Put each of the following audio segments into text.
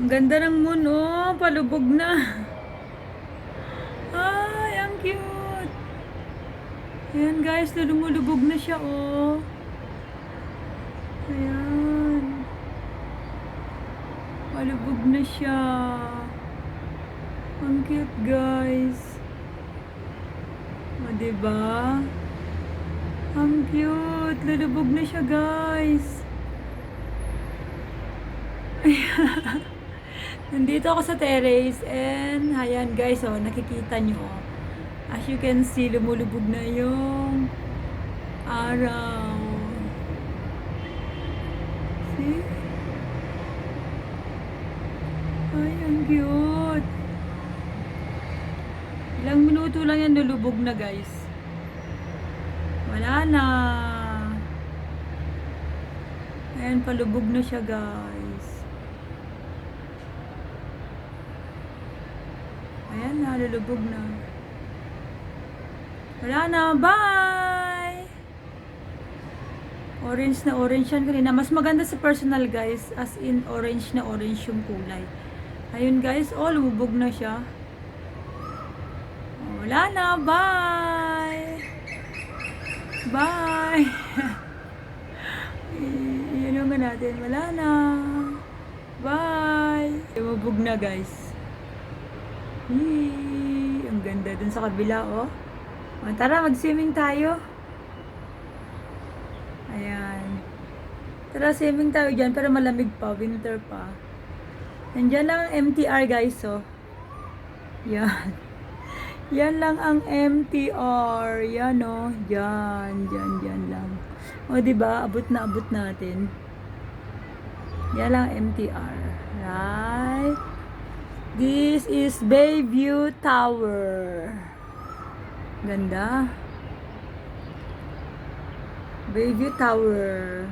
Ang ganda ng moon, oh. Palubog na. Ay, ang cute. Ayan guys, lumulubog na siya, oh. Ayan. Palubog na siya. Ang cute, guys. O, diba? Ang cute. Lulubog na siya, guys. Nandito ako sa terrace and ayan guys, oh, nakikita nyo. oh. As you can see, lumulubog na yung araw. See? Ay, ang cute. Ilang minuto lang yan lulubog na guys. Wala na. Ayan, palubog na siya guys. Ayan na, lulubog na. Wala na, bye! Orange na orange yan kanina. Mas maganda sa personal guys, as in orange na orange yung kulay. Ayun guys, oh, lumubog na siya. Oh, Wala na, bye! Bye! Iyan naman natin, wala na. Bye! Lumubog na guys. Yee! Ang ganda dun sa kabila, oh. O, tara, mag-swimming tayo. Ayan. Tara, swimming tayo dyan, pero malamig pa, winter pa. Nandyan lang ang MTR, guys, oh. Yan. Yan lang ang MTR. Yan, oh. Yan, yan, yan lang. O, di ba Abot na abot natin. Yan lang ang MTR. Right? This is Bayview Tower. Ganda. Bayview Tower.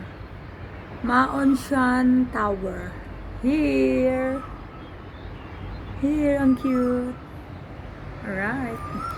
Maonshan Tower. Here. Here, ang cute. Alright.